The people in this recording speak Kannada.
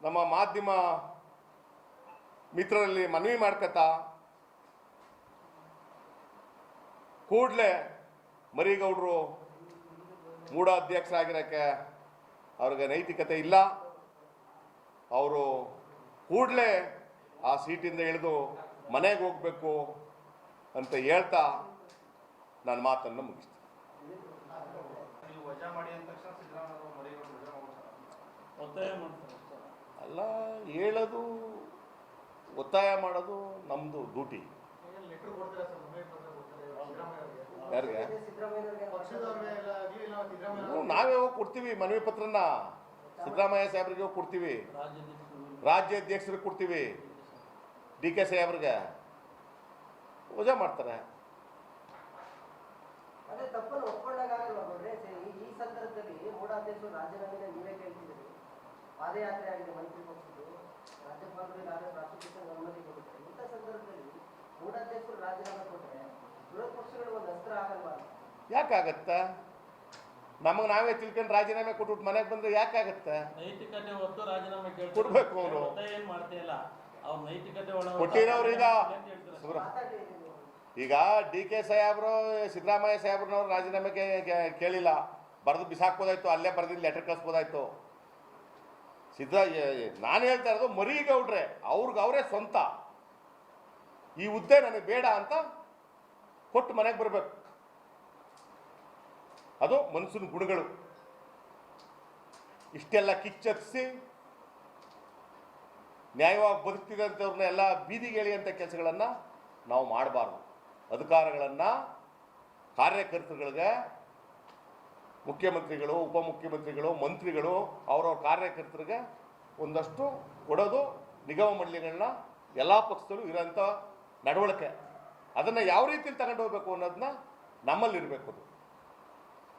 ನಮ್ಮ ಮಾಧ್ಯಮ ಮಿತ್ರರಲ್ಲಿ ಮನವಿ ಮಾಡ್ಕತಾ ಕೂಡಲೇ ಮರಿಗೌಡರು ಮೂಡ ಅಧ್ಯಕ್ಷರಾಗಿರೋಕ್ಕೆ ಅವ್ರಿಗೆ ನೈತಿಕತೆ ಇಲ್ಲ. ಅವರು ಕೂಡಲೇ ಆ ಸೀಟಿಂದ ಇಳಿದು ಮನೆಗೆ ಹೋಗಬೇಕು ಅಂತ ಹೇಳ್ತಾ ನನ್ನ ಮಾತನ್ನು ಮುಗಿಸ್ತೀನಿ. ಒತ್ತಾಯ ಅಲ್ಲ ಹೇಳೋದು ಒತ್ತಾಯ ಮಾಡೋದು ನಮ್ಮದು ಡ್ಯೂಟಿ ಯಾರಿಗೆ? ಎಲ್ಲ ನಾವೇ ಹೋಗಿ ಕೊಡ್ತೀವಿ ಮನವಿ ಪತ್ರನ ಸಿದ್ದರಾಮಯ್ಯ ಸಾಹೇಬ್ರಿಗೆ ಹೋಗಿ ಕೊಡ್ತೀವಿ. ರಾಜ್ಯಾಧ್ಯಕ್ಷರು ರಾಜ್ಯಾಧ್ಯಕ್ಷರಿಗೆ ಕೊಡ್ತೀವಿ. ಡಿ ಕೆ ಸಾಹೇಬ್ರಿಗೆ. ವಜಾ ಮಾಡ್ತಾರೆ. ಈ ಈ ಸಂದರ್ಭದಲ್ಲಿ ರಾಜೀನಾಮೆ ಪಾದಯಾತ್ರೆ ಆಗಿದೆ ಮೈತ್ರಿ ಪಕ್ಷದ್ದು ರಾಜ್ಯಪಾಲರು ಈಗಾಗಲೇ ಪ್ರಾಸಿಕ್ಯೂಷನ್ ಅನುಮತಿ ಕೊಡುತ್ತಾರೆ ಇಂಥ ಸಂದರ್ಭದಲ್ಲಿ ಮೂಢಾಧ್ಯಕ್ಷರು ರಾಜೀನಾಮೆ ಕೊಟ್ಟರೆ ವಿರೋಧ ಪಕ್ಷಗಳು ಒಂದು ಅಸ್ತ್ರ ಆಗಲ್ವಾ ಯಾಕಾಗತ್ತ? ನಮಗೆ ನಾವೇ ತಿಳ್ಕೊಂಡು ರಾಜೀನಾಮೆ ಕೊಟ್ಬಿಟ್ಟು ಮನೆಗೆ ಬಂದ್ರೆ ಯಾಕಾಗತ್ತೆ? ನೈತಿಕತೆ ಹೊತ್ತು ರಾಜೀನಾಮೆ ಕೊಡ್ಬೇಕು ಅವರು. ಏನ್ ಮಾಡ್ತಾ ಅವ್ರ ನೈತಿಕತೆ ಒಳ ಕೊಟ್ಟಿರೋರು ಈಗ. ಈಗ ಡಿ ಕೆ ಸಾಹೇಬ್ರು ಸಿದ್ದರಾಮಯ್ಯ ಸಾಹೇಬ್ರನ್ನವ್ರು ರಾಜೀನಾಮೆ ಕೇಳಿಲ್ಲ. ಬರೆದು ಬಿಸಾಕ್ಬೋದಾಯ್ತು ಅಲ್ಲೇ ಬರೆದಿದ್ದು ಲೆಟರ್ ಕಳಿಸ್ಬೋದಾಯ್ತು. ಸಿದ್ದ ನಾನು ಹೇಳ್ತಾ ಇರೋದು ಮರಿಗೌಡ್ರೆ, ಅವ್ರಿಗೆ ಅವರೇ ಸ್ವಂತ. ಈ ಹುದ್ದೆ ನನಗೆ ಬೇಡ ಅಂತ ಕೊಟ್ಟು ಮನೆಗೆ ಬರಬೇಕು. ಅದು ಮನಸ್ಸಿನ ಗುಣಗಳು. ಇಷ್ಟೆಲ್ಲ ಕಿಚ್ಚತ್ಸಿ ನ್ಯಾಯವಾಗಿ ಬದುಕ್ತಿದ್ದಂಥವ್ರನ್ನ ಎಲ್ಲ ಬೀದಿಗೆ ಎಳೆಯುವಂಥ ಕೆಲಸಗಳನ್ನು ನಾವು ಮಾಡಬಾರ್ದು. ಅಧಿಕಾರಗಳನ್ನು ಕಾರ್ಯಕರ್ತರುಗಳಿಗೆ ಮುಖ್ಯಮಂತ್ರಿಗಳು, ಉಪಮುಖ್ಯಮಂತ್ರಿಗಳು, ಮಂತ್ರಿಗಳು ಅವರವ್ರ ಕಾರ್ಯಕರ್ತರಿಗೆ ಒಂದಷ್ಟು ಕೊಡೋದು, ನಿಗಮ ಮಂಡಳಿಗಳನ್ನ ಎಲ್ಲ ಪಕ್ಷದಲ್ಲೂ ಇರೋಂಥ ನಡವಳಿಕೆ. ಅದನ್ನು ಯಾವ ರೀತಿಯಲ್ಲಿ ತಗೊಂಡು ಹೋಗ್ಬೇಕು ಅನ್ನೋದನ್ನ ನಮ್ಮಲ್ಲಿರಬೇಕು ಅದು.